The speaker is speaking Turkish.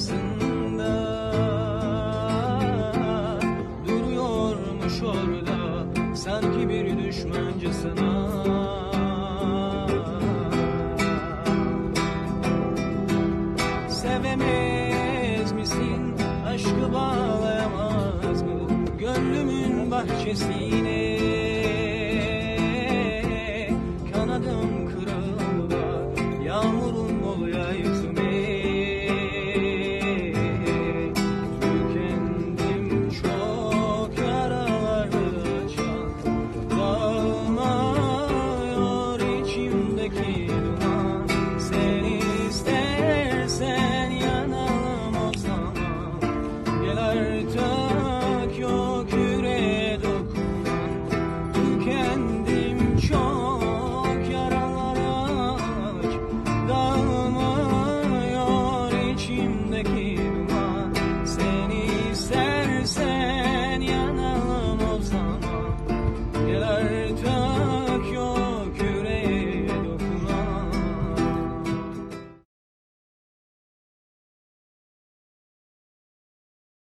karşısında Duruyormuş orada sanki bir düşmancasına Sevemez misin aşkı bağlayamaz mı? Gönlümün bahçesine. kin